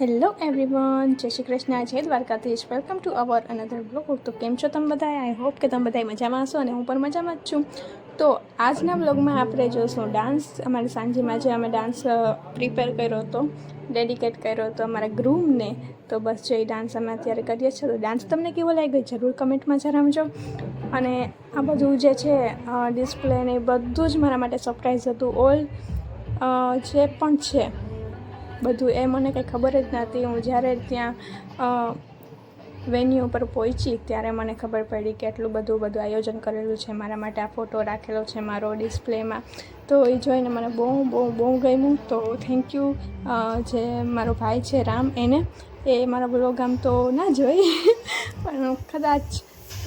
Hello everyone જય શ્રી કૃષ્ણ. જય Dwarkadhish welcome to our another blog તો કેમ છો તમે બધા આઈ હોપ કે તમે બધા મજામાં હશો અને હું પણ મજામાં જ છું. તો આજના બ્લોગમાં આપણે જોઈશું ડાન્સ અમારી સાંજેમાં જે અમે ડાન્સ પ્રિપેર કર્યો હતો ડેડિકેટ કર્યો હતો અમારા ગ્રૂમને તો બસ જે ડાન્સ અમે અત્યારે કરીએ છીએ, તો ડાન્સ તમને કેવો લાગ્યો જરૂર કમેન્ટમાં જણાવજો. અને આ બધું જે છે ડિસ્પ્લે ને એ બધું જ મારા માટે સરપ્રાઈઝ હતું. ઓલ જે પણ છે બધું એ મને કંઈ ખબર જ નહોતી. હું જ્યારે ત્યાં વેન્યુ ઉપર પહોંચી ત્યારે મને ખબર પડી કે આટલું બધું બધું આયોજન કરેલું છે. મારા માટે આ ફોટો રાખેલો છે, મારો ડિસ્પ્લેમાં તો એ જોઈને મને બહુ બહુ બહુ ગમ્યું. તો થેન્ક યુ જે મારો ભાઈ છે, રામ, એને. એ મારા બ્લોગ આમ તો ના જોઈ. પણ કદાચ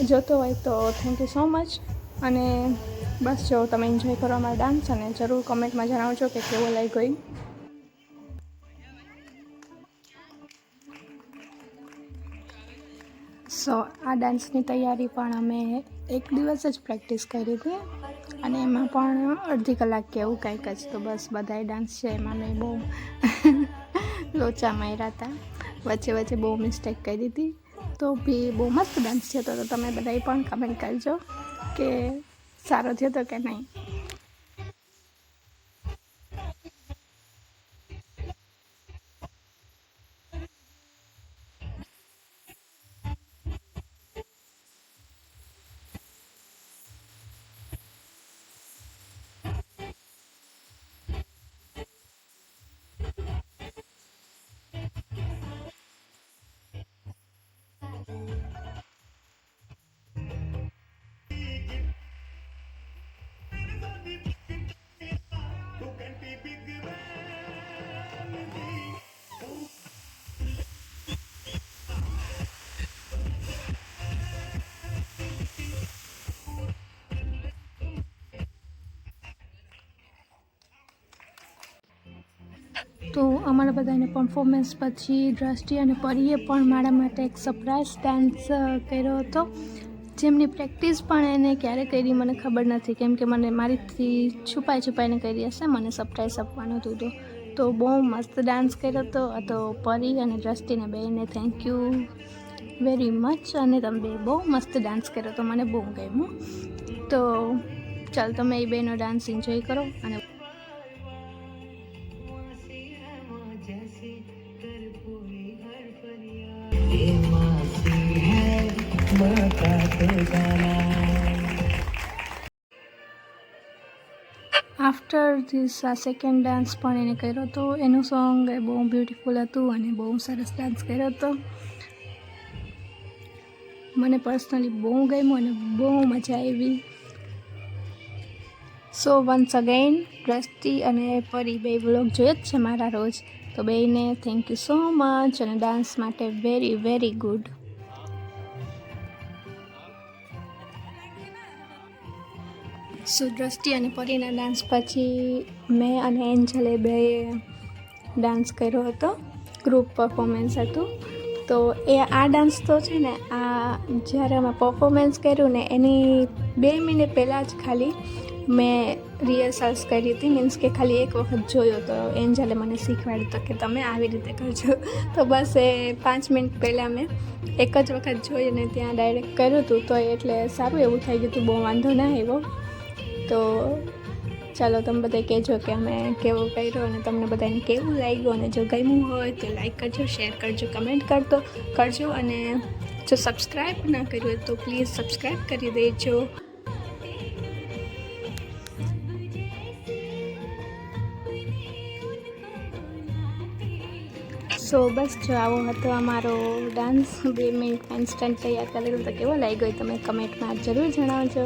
જોતો હોય તો થેન્ક યુ સો મચ અને બસ જો તમે એન્જોય કરો અમારા ડાન્સ અને જરૂર કમેન્ટમાં જણાવજો કે કેવો લાગ્યો સો આ ડાન્સની તૈયારી પણ અમે એક દિવસ જ પ્રેક્ટિસ કરી હતી. અને એમાં પણ અડધી કલાક કે એવું કંઈક જ તો બસ બધાય ડાન્સ છે. એમાં મેં બહુ લોચા માર્યા હતા. વચ્ચે વચ્ચે બહુ મિસ્ટેક કરી હતી તો બી બહુ મસ્ત ડાન્સ છે તો તમે બધાએ પણ કમેન્ટ કરજો કે સારો થયો તો કે નહીં. Thank you. તો અમારા બધાને પરફોર્મન્સ પછી દ્રષ્ટિ અને પરીએ પણ મારા માટે એક સરપ્રાઈઝ ડાન્સ કર્યો હતો. જેમની પ્રેક્ટિસ પણ એને ક્યારે કરી મને ખબર નથી. કેમ કે મને મારીથી છુપાઈ છુપાઈને કરી હશે, મને સરપ્રાઈઝ આપવાનું હતું તો. તો બહુ મસ્ત ડાન્સ કર્યો હતો તો પરી અને દ્રષ્ટિને બેને થેન્ક યુ વેરી મચ અને તમે બહુ મસ્ત ડાન્સ કર્યો તો મને બહુ ગમ્યું. તો ચાલ તમે એ બેનો ડાન્સ એન્જોય કરો અને આફ્ટર ધીસ આ સેકન્ડ ડાન્સ પણ એને કર્યો હતો. એનું સોંગ એ બહુ બ્યુટિફુલ હતું અને બહુ સરસ ડાન્સ કર્યો હતો. મને પર્સનલી બહુ ગમ્યું અને બહુ મજા આવી. સો વન્સ અગેન દ્રષ્ટિ અને પરી બે બ્લોગ જોઈએ જ છે મારા રોજ. તો બેને થેન્ક યુ સો મચ અને ડાન્સ માટે very very good so Drashti અને પરીના ડાન્સ પછી મેં અને એન્જલે બે ડાન્સ કર્યો હતો. ગ્રુપ પરફોર્મન્સ હતું. તો એ આ ડાન્સ તો છે ને, આ જ્યારે અમે પરફોર્મન્સ કર્યું ને, એની બે મિનિટ પહેલાં જ ખાલી મેં રિહર્સલ્સ કરી હતી. મીન્સ કે ખાલી એક વખત જોયો તો એન્જલે મને શીખવાડ્યું તો કે તમે આવી રીતે કરજો. તો બસ એ પાંચ મિનિટ પહેલાં મેં એક જ વખત જોઈને ત્યાં ડાયરેક્ટ કર્યું હતું. તો એટલે સારું એવું થઈ ગયું હતું. બહુ વાંધો ના આવ્યો. તો ચાલો તમે બધા કહેજો કે અમે કેવો કર્યો અને તમને બધાને કેવું લાગ્યું અને જો ગમ્યું હોય તો લાઈક કરજો શેર કરજો કમેન્ટ કરતો કરજો અને જો સબસ્ક્રાઈબ ના કર્યું હોય તો પ્લીઝ સબસ્ક્રાઈબ કરી દેજો. સો બસ જો આવો હતો અમારો ડાન્સ બે મિનિટ ઇન્સ્ટન્ટ તૈયાર કરેલો તો કેવો લાગ્યો તમે કમેન્ટમાં જરૂર જણાવજો.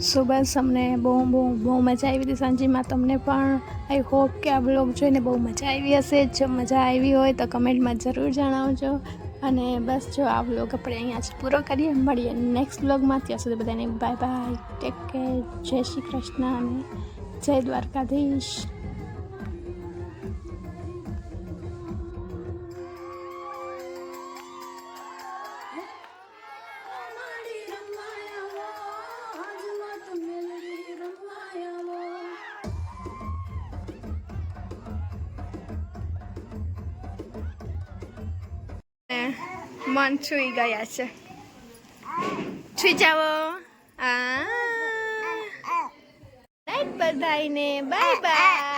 સો બસ અમને બહુ બહુ બહુ મજા આવી હતી. સાંજીમાં તમને પણ આઈ હોપ કે આ બ્લોગ જોઈને બહુ મજા આવી હશે. જો મજા આવી હોય તો કમેન્ટમાં જરૂર જણાવજો. અને બસ જો આ બ્લોગ આપણે અહીંયા જ પૂરો કરીએ. મળીએ નેક્સ્ટ બ્લોગમાં ત્યાં સુધી બધાને બાય બાય ટેક કેર જય શ્રી કૃષ્ણ અને જય દ્વારકાધીશ. મન છુઈ ગયા છે. છુઈ જાઓ. Right બધાઈને bye bye